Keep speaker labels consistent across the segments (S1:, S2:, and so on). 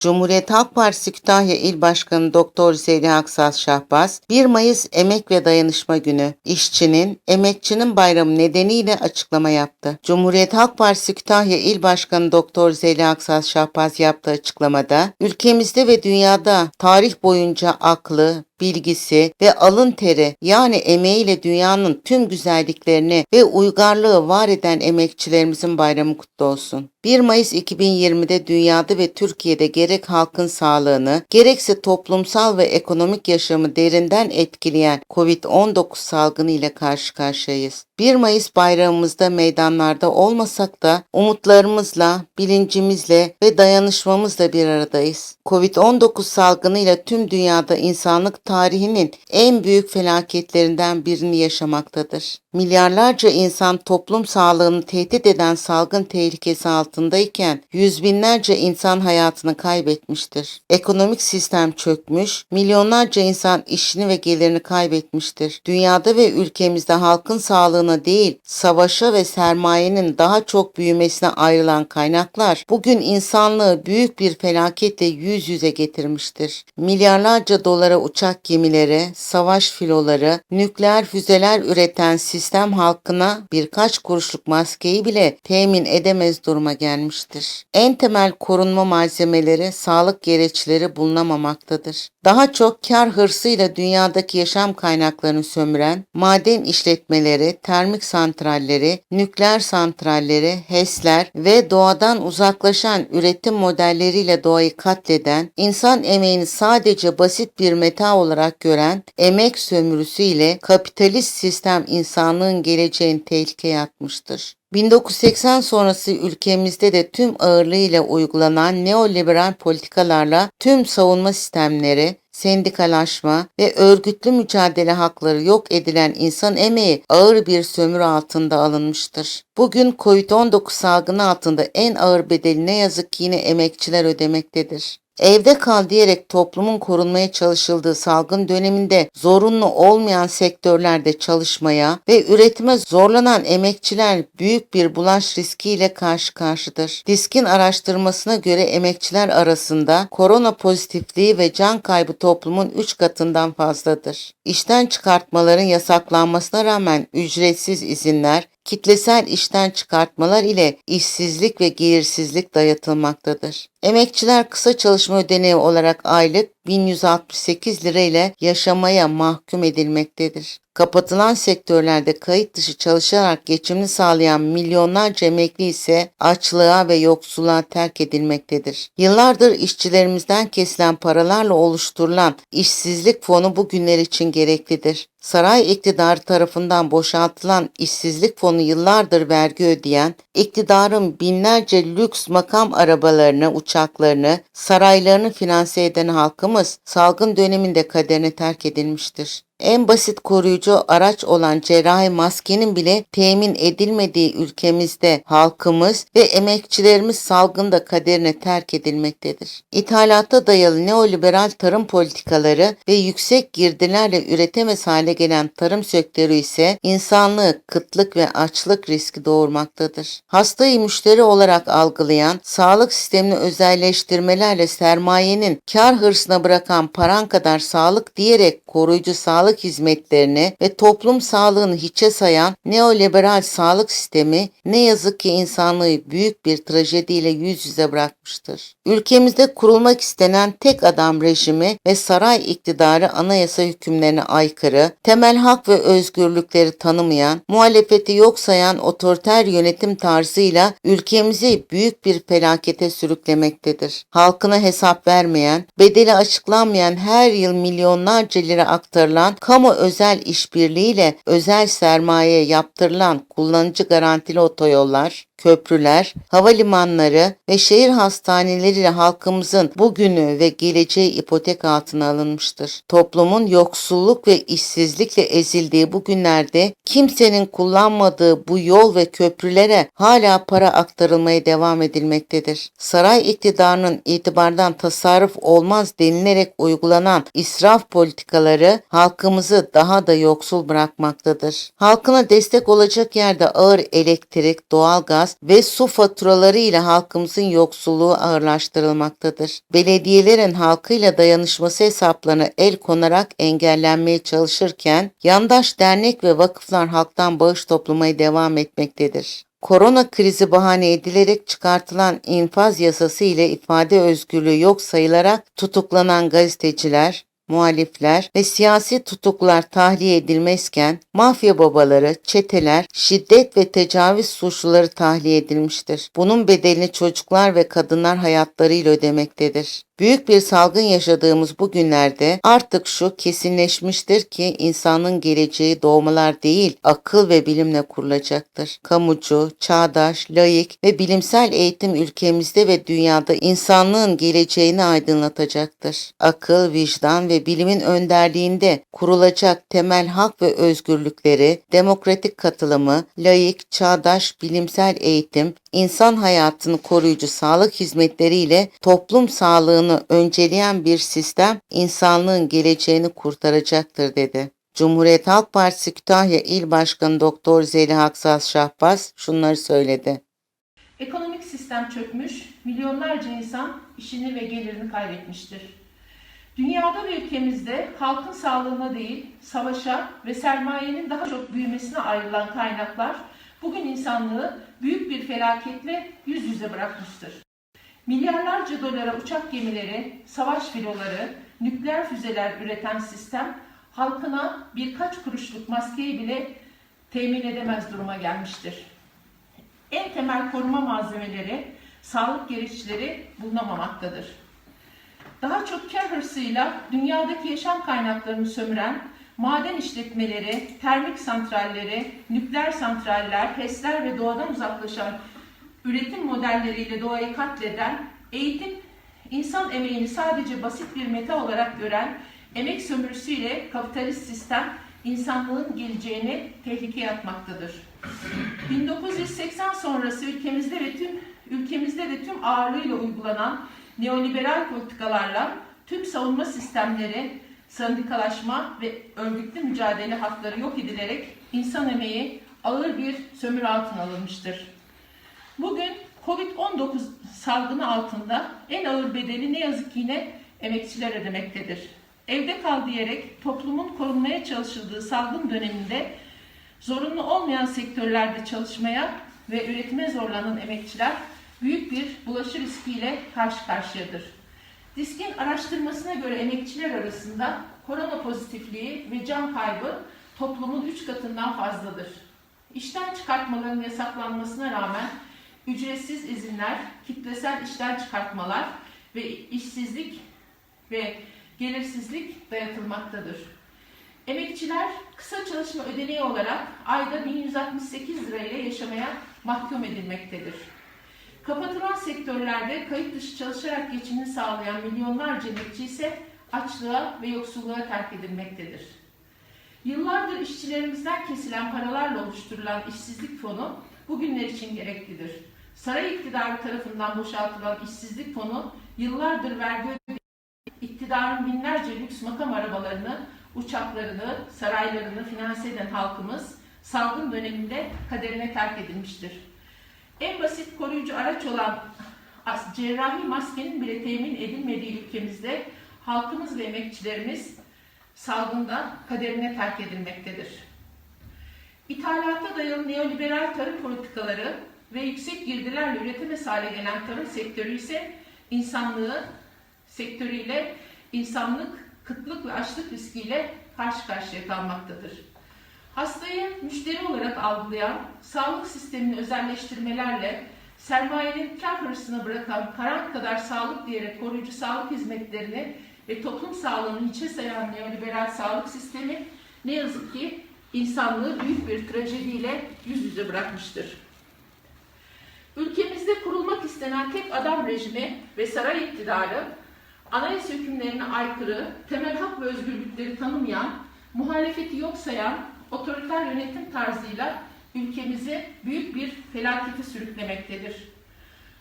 S1: Cumhuriyet Halk Partisi Kütahya İl Başkanı Doktor Zeliha Aksaz Şahbaz, 1 Mayıs Emek ve Dayanışma Günü, işçinin, emekçinin bayramı nedeniyle açıklama yaptı. Cumhuriyet Halk Partisi Kütahya İl Başkanı Doktor Zeliha Aksaz Şahbaz yaptığı açıklamada, ülkemizde ve dünyada tarih boyunca aklı, bilgisi ve alın teri yani emeğiyle dünyanın tüm güzelliklerini ve uygarlığı var eden emekçilerimizin bayramı kutlu olsun. 1 Mayıs 2020'de dünyada ve Türkiye'de gerek halkın sağlığını gerekse toplumsal ve ekonomik yaşamı derinden etkileyen COVID-19 salgını ile karşı karşıyayız. 1 Mayıs bayramımızda meydanlarda olmasak da umutlarımızla, bilincimizle ve dayanışmamızla bir aradayız. Covid-19 salgını ile tüm dünyada insanlık tarihinin en büyük felaketlerinden birini yaşamaktadır. Milyarlarca insan toplum sağlığını tehdit eden salgın tehlikesi altındayken yüz binlerce insan hayatını kaybetmiştir. Ekonomik sistem çökmüş, milyonlarca insan işini ve gelirini kaybetmiştir. Dünyada ve ülkemizde halkın sağlığına değil, savaşa ve sermayenin daha çok büyümesine ayrılan kaynaklar bugün insanlığı büyük bir felaketle yüz yüze getirmiştir. Milyarlarca dolara uçak gemileri, savaş filoları, nükleer füzeler üreten sistem halkına birkaç kuruşluk maskeyi bile temin edemez duruma gelmiştir. En temel korunma malzemeleri, sağlık gereçleri bulunamamaktadır. Daha çok kar hırsıyla dünyadaki yaşam kaynaklarını sömüren maden işletmeleri, termik santralleri, nükleer santralleri, HES'ler ve doğadan uzaklaşan üretim modelleriyle doğayı katleden, insan emeğini sadece basit bir meta olarak gören emek sömürüsü ile kapitalist sistem insanlığın geleceğini tehlikeye atmıştır. 1980 sonrası ülkemizde de tüm ağırlığıyla uygulanan neoliberal politikalarla tüm savunma sistemleri, sendikalaşma ve örgütlü mücadele hakları yok edilen insan emeği ağır bir sömürü altında alınmıştır. Bugün Covid-19 salgını altında en ağır bedeli ne yazık ki yine emekçiler ödemektedir. Evde kal diyerek toplumun korunmaya çalışıldığı salgın döneminde zorunlu olmayan sektörlerde çalışmaya ve üretime zorlanan emekçiler büyük bir bulaş riskiyle karşı karşıdır. Diskin araştırmasına göre emekçiler arasında korona pozitifliği ve can kaybı toplumun 3 katından fazladır. İşten çıkartmaların yasaklanmasına rağmen ücretsiz izinler, kitlesel işten çıkartmalar ile işsizlik ve gelirsizlik dayatılmaktadır. Emekçiler kısa çalışma ödeneği olarak aylık 1168 lira ile yaşamaya mahkum edilmektedir. Kapatılan sektörlerde kayıt dışı çalışarak geçimini sağlayan milyonlarca emekli ise açlığa ve yoksulluğa terk edilmektedir. Yıllardır işçilerimizden kesilen paralarla oluşturulan işsizlik fonu bu günler için gereklidir. Saray iktidarı tarafından boşaltılan işsizlik fonu yıllardır vergi ödeyen, iktidarın binlerce lüks makam arabalarını, uçaklarını, saraylarını finanse eden halkımız salgın döneminde kaderine terk edilmiştir. En basit koruyucu araç olan cerrahi maskenin bile temin edilmediği ülkemizde halkımız ve emekçilerimiz salgında kaderine terk edilmektedir. İthalata dayalı neoliberal tarım politikaları ve yüksek girdilerle üretemez hale gelen tarım sektörü ise insanlığı kıtlık ve açlık riski doğurmaktadır. Hastayı müşteri olarak algılayan, sağlık sistemini özelleştirmelerle sermayenin kar hırsına bırakan paran kadar sağlık diyerek koruyucu sağlık hizmetlerini ve toplum sağlığını hiçe sayan neoliberal sağlık sistemi ne yazık ki insanlığı büyük bir trajediyle yüz yüze bırakmıştır. Ülkemizde kurulmak istenen tek adam rejimi ve saray iktidarı anayasa hükümlerine aykırı, temel hak ve özgürlükleri tanımayan, muhalefeti yok sayan otoriter yönetim tarzıyla ülkemizi büyük bir felakete sürüklemektedir. Halkına hesap vermeyen, bedeli açıklanmayan her yıl milyonlarca lira aktarılan kamu özel işbirliğiyle özel sermaye yaptırılan kullanıcı garantili otoyollar, köprüler, havalimanları ve şehir hastaneleriyle halkımızın bugünü ve geleceği ipotek altına alınmıştır. Toplumun yoksulluk ve işsizlikle ezildiği bu günlerde kimsenin kullanmadığı bu yol ve köprülere hala para aktarılmaya devam edilmektedir. Saray iktidarının itibardan tasarruf olmaz denilerek uygulanan israf politikaları halkımızı daha da yoksul bırakmaktadır. Halkına destek olacak yerde ağır elektrik, doğalgaz doğalgaz ve su faturaları ile halkımızın yoksulluğu ağırlaştırılmaktadır. Belediyelerin halkıyla dayanışması hesaplarına el konarak engellenmeye çalışırken yandaş dernek ve vakıflar halktan bağış toplamaya devam etmektedir. Korona krizi bahane edilerek çıkartılan infaz yasası ile ifade özgürlüğü yok sayılarak tutuklanan gazeteciler, muhalifler ve siyasi tutuklular tahliye edilmezken mafya babaları, çeteler, şiddet ve tecavüz suçluları tahliye edilmiştir. Bunun bedelini çocuklar ve kadınlar hayatlarıyla ödemektedir. Büyük bir salgın yaşadığımız bu günlerde artık şu kesinleşmiştir ki insanın geleceği doğmalar değil, akıl ve bilimle kurulacaktır. Kamucu, çağdaş, layık ve bilimsel eğitim ülkemizde ve dünyada insanlığın geleceğini aydınlatacaktır. Akıl, vicdan ve bilimin önderliğinde kurulacak temel hak ve özgürlükleri, demokratik katılımı, layık, çağdaş, bilimsel eğitim, insan hayatını koruyucu sağlık hizmetleriyle toplum sağlığını önceleyen bir sistem insanlığın geleceğini kurtaracaktır dedi. Cumhuriyet Halk Partisi Kütahya İl Başkanı Doktor Zeliha Aksaz Şahbaz şunları söyledi.
S2: Ekonomik sistem çökmüş, milyonlarca insan işini ve gelirini kaybetmiştir. Dünyada ve ülkemizde halkın sağlığına değil, savaşa ve sermayenin daha çok büyümesine ayrılan kaynaklar bugün insanlığı büyük bir felaketle yüz yüze bırakmıştır. Milyarlarca dolara uçak gemileri, savaş filoları, nükleer füzeler üreten sistem halkına birkaç kuruşluk maskeyi bile temin edemez duruma gelmiştir. En temel koruma malzemeleri, sağlık gereçleri bulunamamaktadır. Daha çok kar hırsıyla dünyadaki yaşam kaynaklarını sömüren maden işletmeleri, termik santralleri, nükleer santraller, HES'ler ve doğadan uzaklaşan üretim modelleriyle doğayı katleden, eğitim, insan emeğini sadece basit bir meta olarak gören emek sömürüsüyle kapitalist sistem insanlığın geleceğini tehlikeye atmaktadır. 1980 sonrası ülkemizde ve tüm ülkemizde de tüm ağırlığıyla uygulanan neoliberal politikalarla tüm savunma sistemleri, sendikalaşma ve örgütlü mücadele hakları yok edilerek insan emeği ağır bir sömürü altına alınmıştır. Bugün Covid-19 salgını altında en ağır bedeli ne yazık ki yine emekçiler ödemektedir. Evde kal diyerek toplumun korunmaya çalışıldığı salgın döneminde zorunlu olmayan sektörlerde çalışmaya ve üretime zorlanan emekçiler büyük bir bulaşı riskiyle karşı karşıyadır. Disk'in araştırmasına göre emekçiler arasında korona pozitifliği ve can kaybı toplumun 3 katından fazladır. İşten çıkartmaların yasaklanmasına rağmen ücretsiz izinler, kitlesel işten çıkartmalar ve işsizlik ve gelirsizlik dayatılmaktadır. Emekçiler kısa çalışma ödeneği olarak ayda 1168 lirayla yaşamaya mahkum edilmektedir. Kapatılan sektörlerde kayıt dışı çalışarak geçimini sağlayan milyonlarca emekçi ise açlığa ve yoksulluğa terk edilmektedir. Yıllardır işçilerimizden kesilen paralarla oluşturulan işsizlik fonu bugünler için gereklidir. Saray iktidarı tarafından boşaltılan işsizlik fonu yıllardır vergi ödediği iktidarın binlerce lüks makam arabalarını, uçaklarını, saraylarını finanse eden halkımız salgın döneminde kaderine terk edilmiştir. En basit koruyucu araç olan cerrahi maskenin bile temin edilmediği ülkemizde halkımız ve emekçilerimiz salgında kaderine terk edilmektedir. İthalata dayalı neoliberal tarım politikaları ve yüksek girdilerle üretemez hale gelen tarım sektörü ise insanlığı sektörüyle insanlık kıtlık ve açlık riskiyle karşı karşıya kalmaktadır. Hastayı müşteri olarak algılayan, sağlık sistemini özelleştirmelerle sermayenin kar hırsına bırakan karanlık kadar sağlık diyerek koruyucu sağlık hizmetlerini ve toplum sağlığını hiçe sayan neoliberal sağlık sistemi ne yazık ki insanlığı büyük bir trajediyle yüz yüze bırakmıştır. Ülkemizde kurulmak istenen tek adam rejimi ve saray iktidarı, anayasa hükümlerine aykırı, temel hak ve özgürlükleri tanımayan, muhalefeti yok sayan otoriter yönetim tarzıyla ülkemizi büyük bir felakete sürüklemektedir.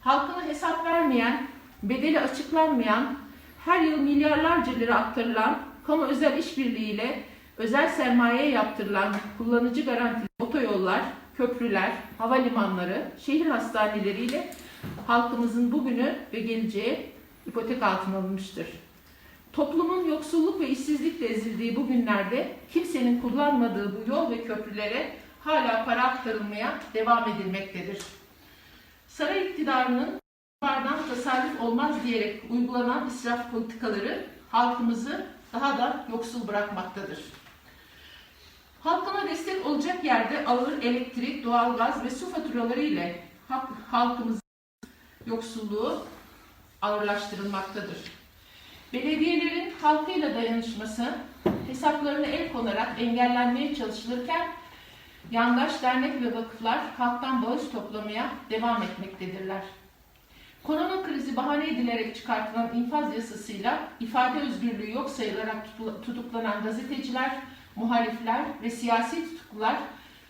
S2: Halkına hesap vermeyen, bedeli açıklanmayan, her yıl milyarlarca lira aktarılan kamu özel işbirliğiyle özel sermayeye yaptırılan kullanıcı garantili otoyollar, köprüler, havalimanları, şehir hastaneleriyle halkımızın bugünü ve geleceği ipotek altına alınmıştır. Toplumun yoksulluk ve işsizlikle ezildiği bu günlerde kimsenin kullanmadığı bu yol ve köprülere hala para aktarılmaya devam edilmektedir. Saray iktidarının bardan tasarruf olmaz diyerek uygulanan israf politikaları halkımızı daha da yoksul bırakmaktadır. Halkına destek olacak yerde ağır elektrik, doğalgaz ve su faturaları ile halk, halkımızın yoksulluğu ağırlaştırılmaktadır. Belediyelerin halkıyla dayanışması hesaplarına el konarak engellenmeye çalışılırken yandaş dernek ve vakıflar halktan bağış toplamaya devam etmektedirler. Korona krizi bahane edilerek çıkartılan infaz yasasıyla ifade özgürlüğü yok sayılarak tutu- tutuklanan gazeteciler, muhalifler ve siyasi tutuklular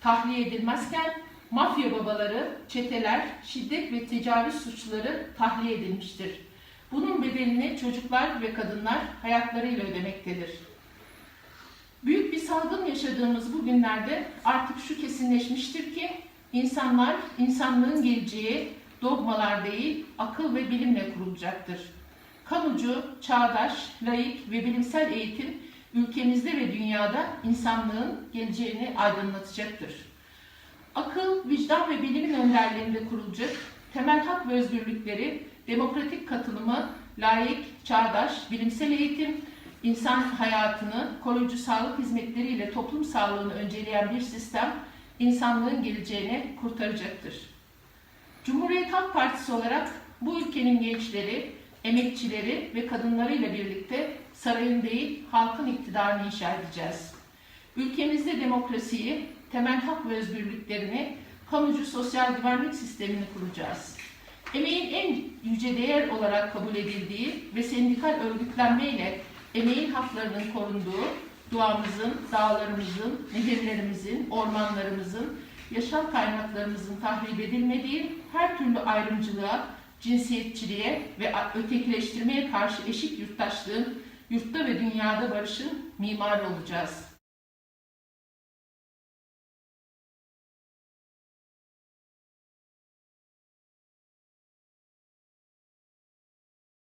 S2: tahliye edilmezken mafya babaları, çeteler, şiddet ve tecavüz suçları tahliye edilmiştir. Bunun bedelini çocuklar ve kadınlar hayatlarıyla ödemektedir. Büyük bir salgın yaşadığımız bu günlerde artık şu kesinleşmiştir ki insanlar insanlığın geleceği dogmalar değil akıl ve bilimle kurulacaktır. Kamucu, çağdaş, laik ve bilimsel eğitim ülkemizde ve dünyada insanlığın geleceğini aydınlatacaktır. Akıl, vicdan ve bilimin önderliğinde kurulacak temel hak ve özgürlükleri, demokratik katılımı, layık, çağdaş, bilimsel eğitim, insan hayatını, koruyucu sağlık hizmetleriyle toplum sağlığını önceleyen bir sistem insanlığın geleceğini kurtaracaktır. Cumhuriyet Halk Partisi olarak bu ülkenin gençleri, emekçileri ve kadınlarıyla birlikte sarayın değil halkın iktidarını inşa edeceğiz. Ülkemizde demokrasiyi, temel hak ve özgürlüklerini, kamucu sosyal güvenlik sistemini kuracağız. Emeğin en yüce değer olarak kabul edildiği ve sendikal örgütlenmeyle emeğin haklarının korunduğu, doğamızın, dağlarımızın, nehirlerimizin, ormanlarımızın, yaşam kaynaklarımızın tahrip edilmediği, her türlü ayrımcılığa, cinsiyetçiliğe ve ötekileştirmeye karşı eşit yurttaşlığın, yurtta ve dünyada barışın mimarı olacağız.